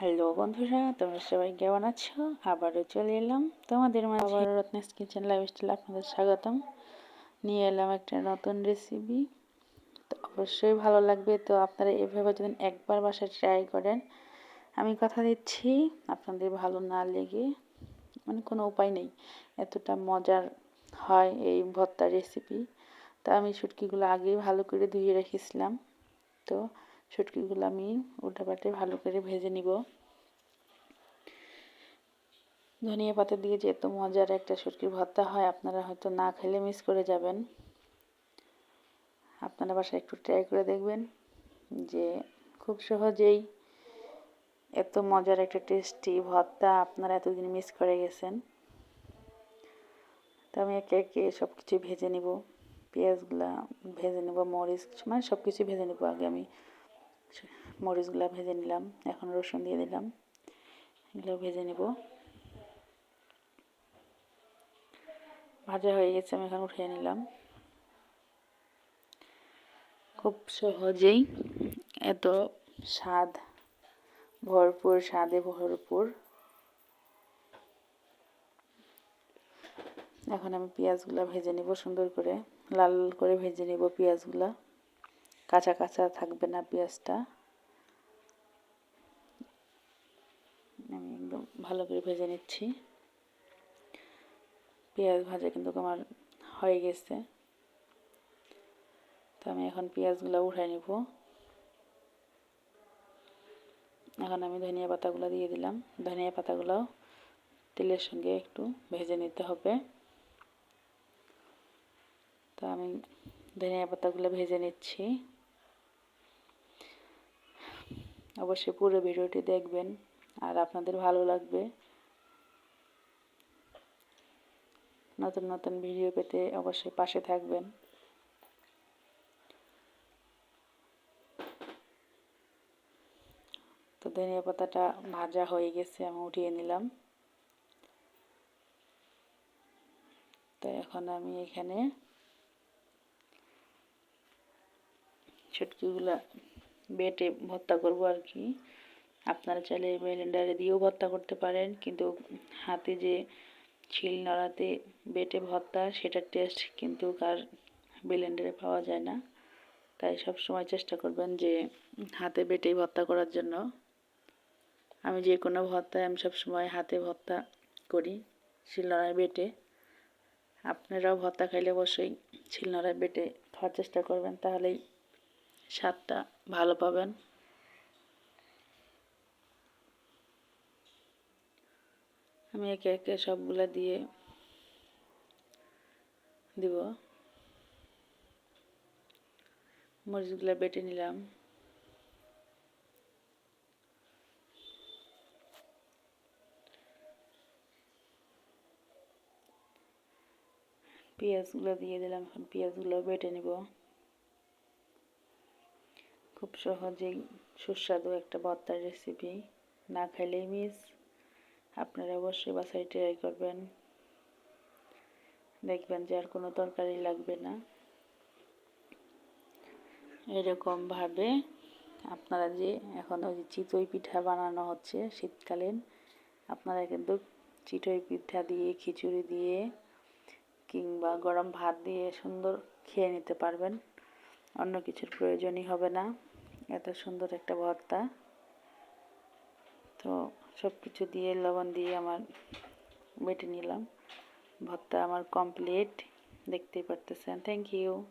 Hello বন্ধুরা, তোমরা সবাই কেমন আছো? আবারও চলে এলাম তোমাদের মাঝে। আবার রত্নেস কিচেন লাইফস্টাইল আপনাদের স্বাগতম। নিয়ে এলাম একটা নতুন রেসিপি তো অবশ্যই ভালো লাগবে। তো আপনারা এভাবে যদি একবার বাসায় ট্রাই করেন, আমি কথা দিচ্ছি, আপনাদের ভালো না লেগে মানে কোনো উপায় নেই। এতটা মজার হয় এই ভর্তা রেসিপি তো আমি শুটকিগুলো আগেই ভালো করে ধুয়ে রেখেছিলাম। তো শুটকিগুলো আমি উল্টাপাটে ভালো করে ভেজে নিব। ধনিয়া পাতা দিয়ে যে এত মজার একটা শুটকির ভর্তা হয়, আপনারা হয়তো না খেলে মিস করে যাবেন। আপনারা বাসায় একটু ট্রাই করে দেখবেন যে খুব সহজেই এত মজার একটা টেস্টি ভর্তা আপনারা এতদিন মিস করে গেছেন। তো আমি একে একে সব কিছু ভেজে নিব পেঁয়াজগুলা ভেজে নেব, মরিচ মানে সব কিছু ভেজে নেব আগে আমি। মরিচগুলো ভেজে নিলাম। এখন রসুন দিয়ে দিলাম। এগুলো ভেজে নেব। ভাজা হয়ে গেছে, আমি এখন উঠিয়ে নিলাম। খুব সহজেই এত স্বাদ, ভরপুর স্বাদে ভরপুর। এখন আমি পেঁয়াজগুলো ভেজে নিব সুন্দর করে। লাল করে ভেজে নিব পেঁয়াজগুলা। কাঁচা কাঁচা থাকবে না পেঁয়াজটা। আমি একদম ভালো করে ভেজে নিচ্ছি। পেঁয়াজ ভাজা কিন্তু আমার হয়ে গেছে। তো আমি এখন পেঁয়াজগুলো উঠাই নিব। এখন আমি ধনিয়া পাতাগুলো দিয়ে দিলাম। ধনিয়া পাতাগুলো তেলের সঙ্গে একটু ভেজে নিতে হবে। তো আমি ধনিয়া পাতাগুলো ভেজে নিচ্ছি। অবশ্যই পুরো ভিডিওটি দেখবেন, আর আপনাদের ভালো লাগবে। নতুন নতুন ভিডিও পেতে অবশ্যই পাশে থাকবেন। তো ধনিয়া পাতাটা ভাজা হয়ে গেছে, আমি উঠিয়ে নিলাম। তো এখন আমি এখানে ছুটকিগুলা বেটে ভর্তা করব আর কি। আপনারা চাইলে ব্লেন্ডারে দিয়েও ভর্তা করতে পারেন, কিন্তু হাতে যে ছিল নড়াতে বেটে ভর্তা, সেটার টেস্ট কিন্তু কার ব্লেন্ডারে পাওয়া যায় না। তাই সব সময় চেষ্টা করবেন যে হাতে বেটেই ভর্তা করার জন্য। আমি যে কোনো ভর্তায় আমি সব সময় হাতে ভর্তা করি, শিলনোড়ায় বেটে। আপনারাও ভর্তা খাইলে অবশ্যই শিলনোড়ায় বেটে খাওয়ার চেষ্টা করবেন, তাহলেই স্বাদটা ভালো পাবেন। আমি একে একে সবগুলা দিয়ে দিব। মরিচগুলো বেটে নিলাম। পেঁয়াজগুলো দিয়ে দিলাম। এখন পেঁয়াজগুলো বেটে নিব। খুব সহজেই সুস্বাদু একটা ভর্তার রেসিপি না খাইলেই মিস আপনারা অবশ্যই বাসায় ট্রাই করবেন। দেখবেন যে আর কোনো তরকারি লাগবে না। এরকমভাবে আপনারা যে এখন ওই যে চিতই পিঠা বানানো হচ্ছে শীতকালীন, আপনারা কিন্তু চিতই পিঠা দিয়ে, খিচুড়ি দিয়ে কিংবা গরম ভাত দিয়ে সুন্দর খেয়ে নিতে পারবেন। অন্য কিছুর প্রয়োজনই হবে না। এত সুন্দর একটা ভর্তা। তো সব কিছু দিয়ে, লবণ দিয়ে আমার বেটে নিলাম। ভর্তা আমার কমপ্লিট দেখতেই পারতেছেন। Thank you